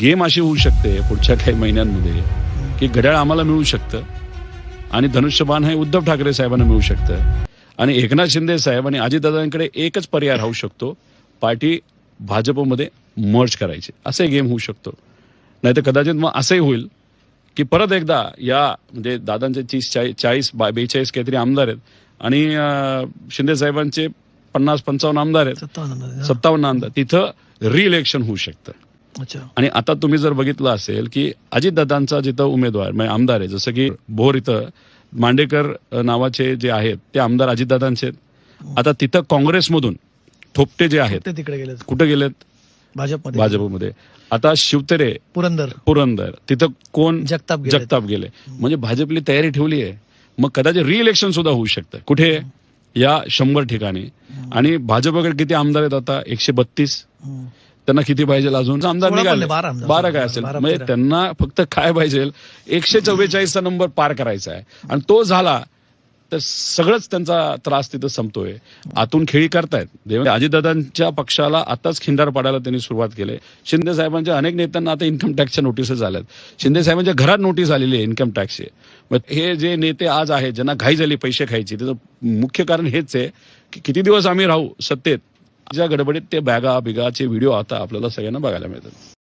Game अशी होऊ शकते पुढच्या काही महिन्यांमध्ये की घड्याळ आम्हाला मिळू शकतं आणि धनुष्यबाण हे उद्धव ठाकरे साहेबांना मिळू शकतं. आणि एकनाथ शिंदे साहेब आणि अजितदादांकडे एकच पर्याय राहू शकतो पार्टी भाजपमध्ये मर्ज करायची. असे गेम होऊ शकतो. नाही तर कदाचित मग असंही होईल की परत एकदा या म्हणजे दादांचे तीस चाळीस चाळीस बा- बेचाळीस काहीतरी आमदार आहेत आणि शिंदे साहेबांचे पन्नास पंचावन्न आमदार आहेत. सत्तावन्न आमदार तिथं रिइलेक्शन होऊ शकतं. आणि आता तुम्ही जर बघितलं असेल की अजितदादांचा जिथं उमेदवार म्हणजे आमदार आहे जसं की भोर इथं मांडेकर नावाचे जे आहेत ते आमदार अजितदादांचे आहेत. आता तिथं काँग्रेसमधून थोपटे जे आहेत ते तिकडे गेले कुठे गेलेत? भाजपमध्ये. भाजपमध्ये. आता शिवतेरे पुरंदर. पुरंदर. तिथं कोण? जगताप जगताप गेले. म्हणजे भाजपली तयारी ठेवली आहे. मग कदाचित रिइलेक्शन सुद्धा होऊ शकतं. कुठे? या शंभर ठिकाणी. आणि भाजपकडे किती आमदार आहेत आता? एकशे बत्तीस. त्यांना किती पाहिजे अजून? आमदार पण निघाले. बारा काय असेल? म्हणजे. त्यांना फक्त काय पाहिजे? एकशे चव्वेचाळीसचा नंबर पार करायचा आहे. आणि तो झाला तर सगळंच त्यांचा त्रास तिथं संपतोय. आतून खेळी करतायत. अजितदादांच्या पक्षाला आताच खिंडार पाडायला त्यांनी सुरुवात केली. शिंदे साहेबांच्या अनेक नेत्यांना आता इन्कम टॅक्सच्या नोटीसेस आल्यात शिंदे साहेबांच्या घरात नोटीस आलेली आहे इन्कम टॅक्सची मग हे जे नेते आज आहेत ज्यांना घाई झाली पैसे खायची त्याचं मुख्य कारण हेच आहे की किती दिवस आम्ही राहू सत्तेत? ज्या गडबडीत ते बॅगा बिगाचे व्हिडिओ आता आपल्याला सगळ्यांना बघायला मिळतात.